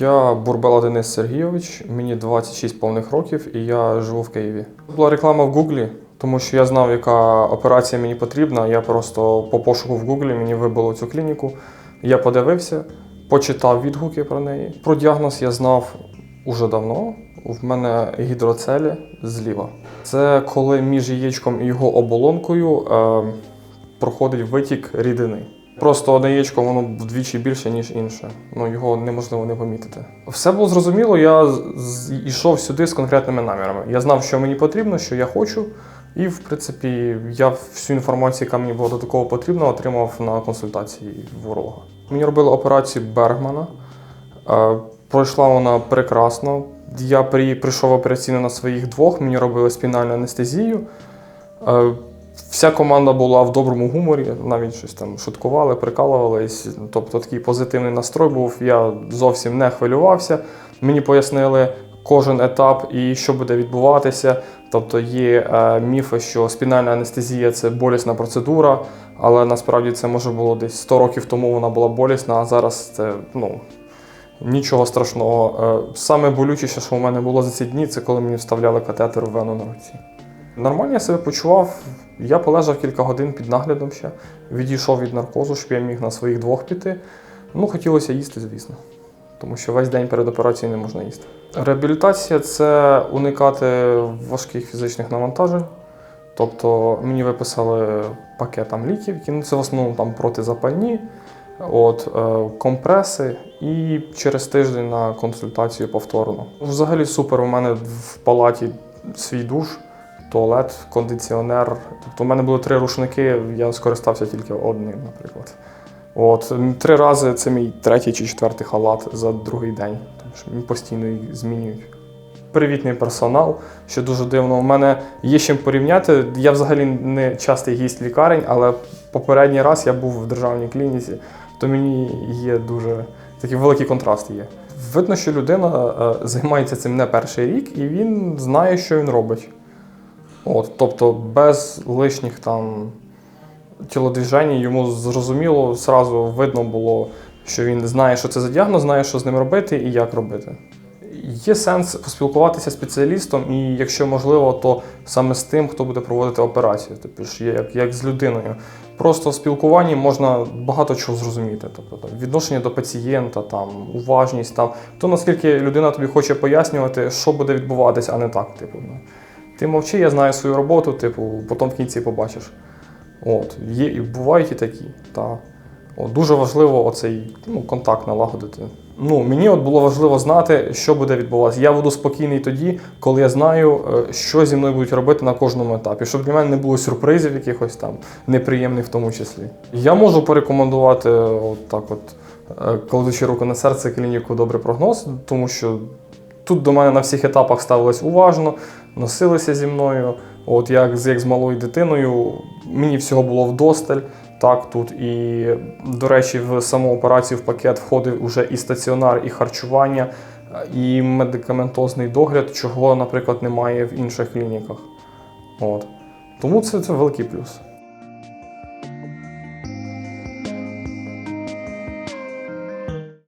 Я Бурбела Денис Сергійович, мені 26 повних років і я живу в Києві. Була реклама в Гуглі, тому що я знав, яка операція мені потрібна. Я просто по пошуку в Гуглі мені вибило цю клініку. Я подивився, почитав відгуки про неї. Про діагноз я знав уже давно. В мене гідроцелі зліва. Це коли між яєчком і його оболонкою е, проходить витік рідини. Просто одне яєчко воно вдвічі більше, ніж інше. Ну його неможливо не помітити. Все було зрозуміло. Я йшов сюди з конкретними намірами. Я знав, що мені потрібно, що я хочу. І, в принципі, я всю інформацію, яка мені була до такого потрібна, отримав на консультації в уролога. Мені робили операцію Бергмана. Е, Пройшла вона прекрасно. Я прийшов операційно на своїх двох, мені робили спінальну анестезію. Вся команда була в доброму гуморі, навіть щось там шуткували, прикалувались. Тобто такий позитивний настрой був. Я зовсім не хвилювався. Мені пояснили кожен етап і що буде відбуватися. Тобто є е, міфи, що спінальна анестезія це болісна процедура, але насправді це може було десь 100 років тому вона була болісна, а зараз це ну, нічого страшного. Е, Саме болючіше, що у мене було за ці дні, це коли мені вставляли катетер в вену на руці. Нормально я себе почував. Я полежав кілька годин під наглядом ще, відійшов від наркозу, щоб я міг на своїх двох піти. Ну, хотілося їсти, звісно, тому що весь день перед операцією не можна їсти. Реабілітація це уникати важких фізичних навантажень. Тобто мені виписали пакет там ліків, які ну, це в основному там протизапальні, от, е, компреси і через тиждень на консультацію повторно. Взагалі супер. У мене в палаті свій душ туалет, кондиціонер. Тобто, у мене були три рушники, я скористався тільки одним, наприклад. От, три рази це мій третій чи четвертий халат за другий день, тому що мені постійно їх змінюють. Привітний персонал, що дуже дивно. У мене є чим порівняти. Я взагалі не частий гість лікарень, але попередній раз я був в державній клініці, то мені є дуже такий великий контраст є. Видно, що людина е, займається цим не перший рік, і він знає, що він робить. От, тобто без лишніх там тілодвіжень йому зрозуміло, зразу видно було, що він знає, що це за діагноз, знає, що з ним робити і як робити. Є сенс поспілкуватися з спеціалістом, і якщо можливо, то саме з тим, хто буде проводити операцію, тобто ж як, як з людиною. Просто в спілкуванні можна багато чого зрозуміти. Тобто там, відношення до пацієнта, там, уважність, там, то наскільки людина тобі хоче пояснювати, що буде відбуватися, а не так. Типу, ну. Ти мовчи, я знаю свою роботу, типу, потім в кінці побачиш. От, є, і бувають і такі. Та. От, дуже важливо оцей ну, контакт налагодити. Ну, мені от було важливо знати, що буде відбуватися. Я буду спокійний тоді, коли я знаю, е, що зі мною будуть робити на кожному етапі, щоб для мене не було сюрпризів якихось там неприємних в тому числі. Я можу порекомендувати, от так от, е, кладучи руку на серце, клініку добрий прогноз, тому що тут до мене на всіх етапах ставилось уважно, носилися зі мною. От як, як з малою дитиною, мені всього було вдосталь. Так, тут і, до речі, в саму операцію в пакет входив уже і стаціонар, і харчування, і медикаментозний догляд, чого, наприклад, немає в інших клініках. От. Тому це, це великий плюс.